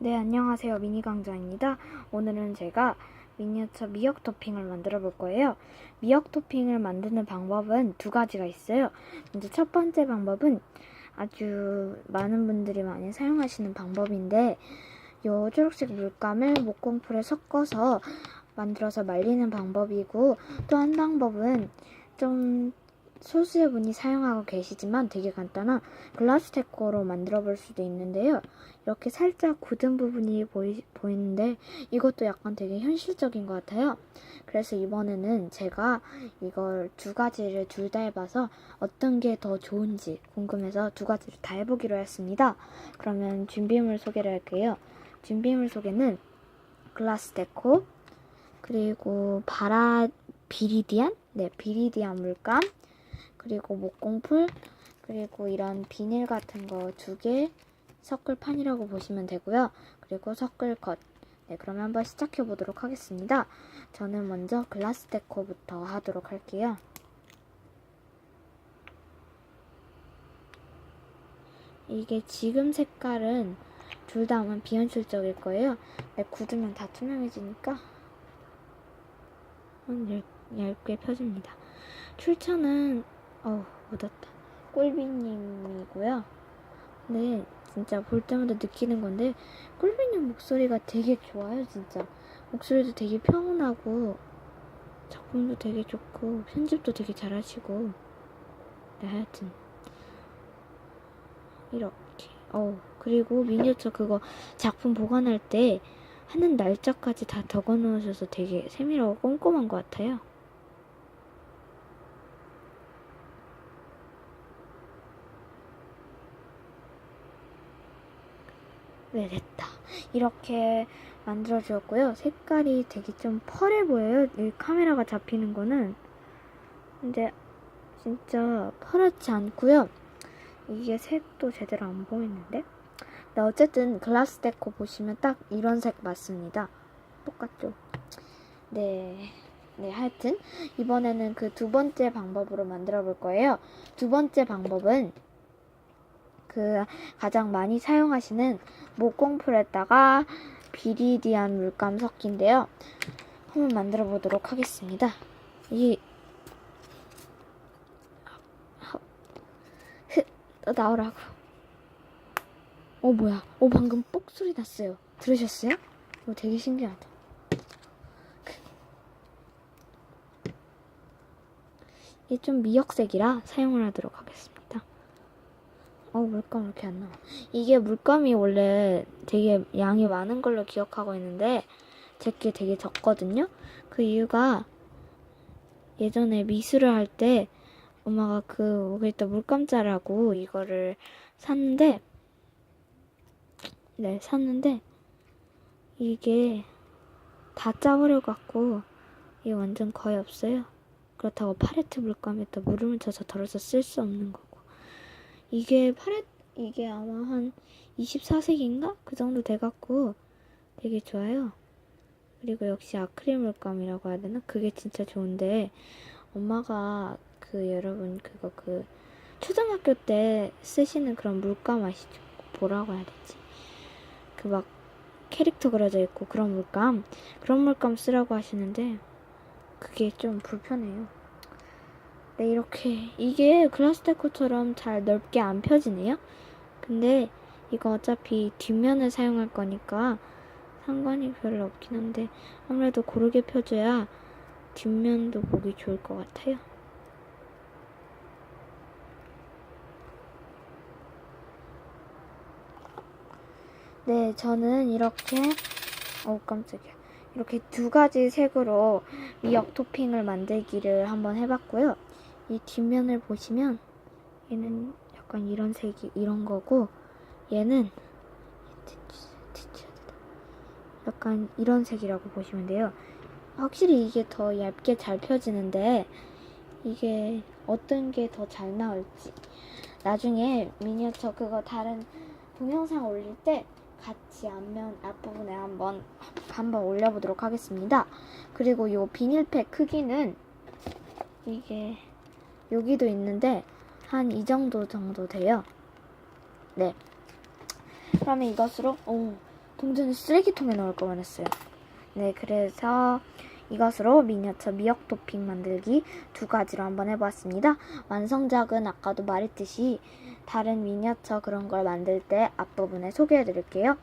네, 안녕하세요. 미니강자입니다. 오늘은 제가 미니어처 미역 토핑을 만들어 볼 거예요. 미역 토핑을 만드는 방법은 두 가지가 있어요. 먼저 첫 번째 방법은 아주 많은 분들이 많이 사용하시는 방법인데, 요 초록색 물감을 목공풀에 섞어서 만들어서 말리는 방법이고, 또 한 방법은 좀 소수의 분이 사용하고 계시지만 되게 간단한 글라스 데코로 만들어 볼 수도 있는데요. 이렇게 살짝 굳은 부분이 보이, 보이는데 이것도 약간 되게 현실적인 것 같아요. 그래서 이번에는 제가 이걸 두 가지를 둘 다 해봐서 어떤 게 더 좋은지 궁금해서 두 가지를 다 해보기로 했습니다. 그러면 준비물 소개를 할게요. 준비물 소개는 글라스 데코 그리고 바라 비리디안 네 비리디안 물감 그리고 목공풀 그리고 이런 비닐 같은 거 두 개 섞을 판이라고 보시면 되고요. 그리고 섞을 것. 네, 그러면 한번 시작해 보도록 하겠습니다. 저는 먼저 글라스 데코부터 하도록 할게요. 이게 지금 색깔은 둘 다 아마 비현실적일 거예요. 네, 굳으면 다 투명해지니까 얇, 얇게 펴줍니다. 출처는 어우 묻었다. 꿀비님이고요. 네, 진짜 볼 때마다 느끼는 건데 꿀비님 목소리가 되게 좋아요, 진짜. 목소리도 되게 평온하고 작품도 되게 좋고 편집도 되게 잘하시고 네, 하여튼 이렇게. 어 그리고 미니어처 그거 작품 보관할 때 하는 날짜까지 다 적어 놓으셔서 되게 세밀하고 꼼꼼한 것 같아요. 네, 됐다. 이렇게 만들어 주었고요. 색깔이 되게 좀 펄해 보여요. 이 카메라가 잡히는 거는. 근데 진짜 펄하지 않고요. 이게 색도 제대로 안 보이는데? 네, 어쨌든 글라스 데코 보시면 딱 이런 색 맞습니다. 똑같죠? 네. 네, 하여튼 이번에는 그 두 번째 방법으로 만들어 볼 거예요. 두 번째 방법은 그 가장 많이 사용하시는 목공풀에다가 비리디안 물감 섞기인데요. 한번 만들어 보도록 하겠습니다. 이 흐, 또 나오라고. 어 뭐야? 어 방금 뽁 소리 났어요. 들으셨어요? 이거 되게 신기하다. 이게 좀 미역색이라 사용을 하도록 하겠습니다. 어, 물감 왜 이렇게 안 나와? 이게 물감이 원래 되게 양이 많은 걸로 기억하고 있는데, 제게 되게 적거든요? 그 이유가 예전에 미술을 할 때 엄마가 그, 거기다 물감자라고 이거를 샀는데, 네, 샀는데, 이게 다 짜버려갖고, 이게 완전 거의 없어요. 그렇다고 팔레트 물감에다 물을 묻혀서 덜어서 쓸 수 없는 거고. 이게 팔레 이게 아마 한 24색인가? 그 정도 돼갖고 되게 좋아요. 그리고 역시 아크릴 물감이라고 해야 되나? 그게 진짜 좋은데 엄마가 그 여러분 그거 그 초등학교 때 쓰시는 그런 물감 아시죠? 뭐라고 해야 되지? 그 막 캐릭터 그려져 있고 그런 물감 그런 물감 쓰라고 하시는데 그게 좀 불편해요. 네, 이렇게. 이게 글라스 데코처럼 잘 넓게 안 펴지네요. 근데 이거 어차피 뒷면을 사용할 거니까 상관이 별로 없긴 한데 아무래도 고르게 펴줘야 뒷면도 보기 좋을 것 같아요. 네, 저는 이렇게, 어우, 깜짝이야. 이렇게 두 가지 색으로 미역 토핑을 만들기를 한번 해봤고요. 이 뒷면을 보시면 얘는 약간 이런 색이 이런 거고 얘는 약간 이런 색이라고 보시면 돼요. 확실히 이게 더 얇게 잘 펴지는데 이게 어떤 게 더 잘 나올지 나중에 미니어처 그거 다른 동영상 올릴 때 같이 앞면 앞부분에 한번 한번 올려보도록 하겠습니다. 그리고 요 비닐팩 크기는 이게 여기도 있는데 한 이 정도 정도 돼요. 네. 그러면 이것으로 오 동전을 쓰레기통에 넣을 거만 했어요. 네, 그래서 이것으로 미니어처 미역 토핑 만들기 두 가지로 한번 해보았습니다. 완성작은 아까도 말했듯이 다른 미니어처 그런 걸 만들 때 앞부분에 소개해 드릴게요.